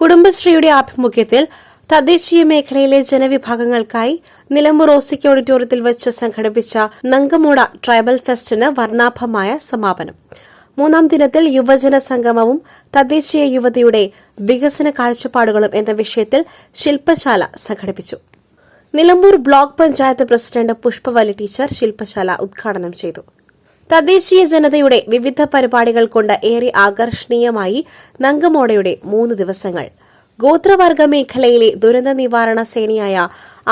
കുടുംബശ്രീയുടെ ആഭിമുഖ്യത്തിൽ തദ്ദേശീയ മേഖലയിലെ ജനവിഭാഗങ്ങൾക്കായി നിലമ്പൂർ ഓസിക്ക് ഓഡിറ്റോറിയത്തിൽ വെച്ച് സംഘടിപ്പിച്ച നങ്കമൂട ട്രൈബൽ ഫെസ്റ്റിന് വർണാഭമായ സമാപനം. മൂന്നാം ദിനത്തിൽ യുവജന സംഗമവും തദ്ദേശീയ യുവതിയുടെ വികസന കാഴ്ചപ്പാടുകളും എന്ന വിഷയത്തിൽ ശില്പശാല സംഘടിപ്പിച്ചു. Nilambur block panchayat president Pushpavalli teacher ശില്പശാല ഉദ്ഘാടനം ചെയ്തു. തദ്ദേശീയ ജനതയുടെ വിവിധ പരിപാടികൾ കൊണ്ട് ഏറെ ആകർഷണീയമായി നങ്കമോടയുടെ മൂന്ന് ദിവസങ്ങൾ. ഗോത്രവർഗ മേഖലയിലെ ദുരന്ത നിവാരണ സേനയായ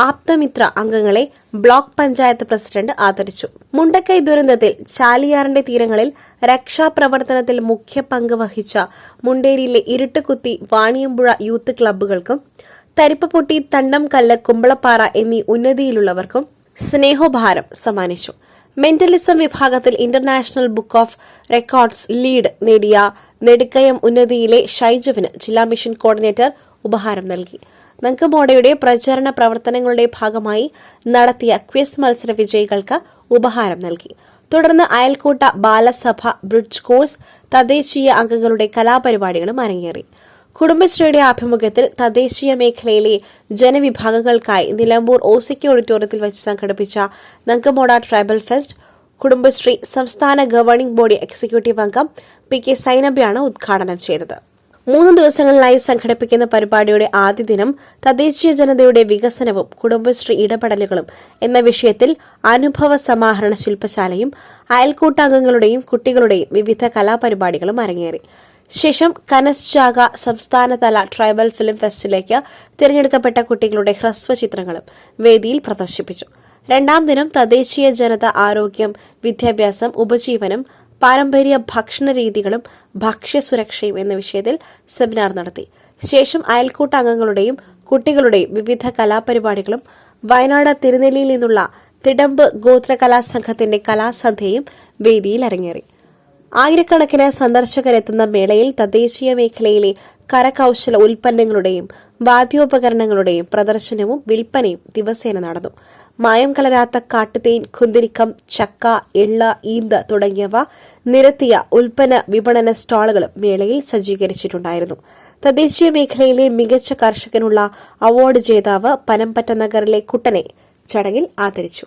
ആപ്തമിത്ര അംഗങ്ങളെ ബ്ലോക്ക് പഞ്ചായത്ത് പ്രസിഡന്റ് ആദരിച്ചു. മുണ്ടക്കൈ ദുരന്തത്തിൽ ചാലിയാറിന്റെ തീരങ്ങളിൽ രക്ഷാപ്രവർത്തനത്തിൽ മുഖ്യ പങ്ക് വഹിച്ച മുണ്ടേരിയിലെ ഇരുട്ടുകുത്തി വാണിയമ്പുഴ യൂത്ത് ക്ലബ്ബുകൾക്കും തരിപ്പപ്പൊട്ടി തണ്ടംകല്ല് കുമ്പളപ്പാറ എന്നീ ഉന്നതിയിലുള്ളവർക്കും സ്നേഹോപഹാരം സമ്മാനിച്ചു. മെന്റലിസം വിഭാഗത്തിൽ international book of records lead നേടിയ നെടുക്കയം ഉന്നതിയിലെ ഷൈജുവിന് ജില്ലാ മിഷൻ കോർഡിനേറ്റർ ഉപഹാരം നൽകി. നങ്കമോടയുടെ പ്രചരണ പ്രവർത്തനങ്ങളുടെ ഭാഗമായി നടത്തിയ ക്വിസ് മത്സര വിജയികൾക്ക് ഉപഹാരം നൽകി. തുടർന്ന് അയൽക്കോട്ട ബാലസഭ ബ്രിഡ്ജ് കോഴ്സ് തദ്ദേശീയ അംഗങ്ങളുടെ കലാപരിപാടികളും അരങ്ങേറി. കുടുംബശ്രീയുടെ ആഭിമുഖ്യത്തിൽ തദ്ദേശീയ മേഖലയിലെ ജനവിഭാഗങ്ങൾക്കായി നിലമ്പൂർ ഓസിക്കി ഓഡിറ്റോറിയത്തിൽ വെച്ച് സംഘടിപ്പിച്ച നങ്കമോട ട്രൈബൽ ഫെസ്റ്റ് കുടുംബശ്രീ സംസ്ഥാന ഗവേണിംഗ് ബോഡി എക്സിക്യൂട്ടീവ് അംഗം പി കെ സൈനബിയാണ് ഉദ്ഘാടനം ചെയ്തത്. മൂന്ന് ദിവസങ്ങളിലായി സംഘടിപ്പിക്കുന്ന പരിപാടിയുടെ ആദ്യ ദിനം തദ്ദേശീയ ജനതയുടെ വികസനവും കുടുംബശ്രീ ഇടപെടലുകളും എന്ന വിഷയത്തിൽ അനുഭവ സമാഹരണ ശില്പശാലയും അയൽക്കൂട്ടാംഗങ്ങളുടെയും കുട്ടികളുടെയും വിവിധ കലാപരിപാടികളും അരങ്ങേറി. ശേഷം കനസ്ജാഗ സംസ്ഥാനതല ട്രൈബൽ ഫിലിം ഫെസ്റ്റിലേക്ക് തിരഞ്ഞെടുക്കപ്പെട്ട കുട്ടികളുടെ ഹ്രസ്വ ചിത്രങ്ങളും വേദിയിൽ പ്രദർശിപ്പിച്ചു. രണ്ടാം ദിനം തദ്ദേശീയ ജനത ആരോഗ്യം വിദ്യാഭ്യാസം ഉപജീവനം പാരമ്പര്യ ഭക്ഷണ രീതികളും ഭക്ഷ്യസുരക്ഷയും എന്ന വിഷയത്തിൽ സെമിനാർ നടത്തി. ശേഷം അയൽക്കൂട്ട അംഗങ്ങളുടെയും കുട്ടികളുടെയും വിവിധ കലാപരിപാടികളും വയനാട് തിരുനെല്ലിയിൽ നിന്നുള്ള തിടമ്പ് ഗോത്രകലാ സംഘത്തിന്റെ കലാസന്ധ്യയും വേദിയിൽ അരങ്ങേറി. ആയിരക്കണക്കിന് സന്ദർശകരെത്തുന്ന മേളയിൽ തദ്ദേശീയ മേഖലയിലെ കരകൌശല ഉൽപ്പന്നങ്ങളുടെയും വാദ്യോപകരണങ്ങളുടെയും പ്രദർശനവും വിൽപ്പനയും ദിവസേന നടന്നു. മായം കലരാത്ത കാട്ടുതേൻ കുന്തിരിക്കം ചക്ക എള്ള ഈന്ത് തുടങ്ങിയവ നിരത്തിയ ഉൽപ്പന്ന വിപണന സ്റ്റാളുകളും മേളയിൽ സജ്ജീകരിച്ചിട്ടുണ്ടായിരുന്നു. തദ്ദേശീയ മേഖലയിലെ മികച്ച കർഷകനുള്ള അവാർഡ് ജേതാവ് പനമ്പറ്റ നഗറിലെ കുട്ടനെ ചടങ്ങിൽ ആദരിച്ചു.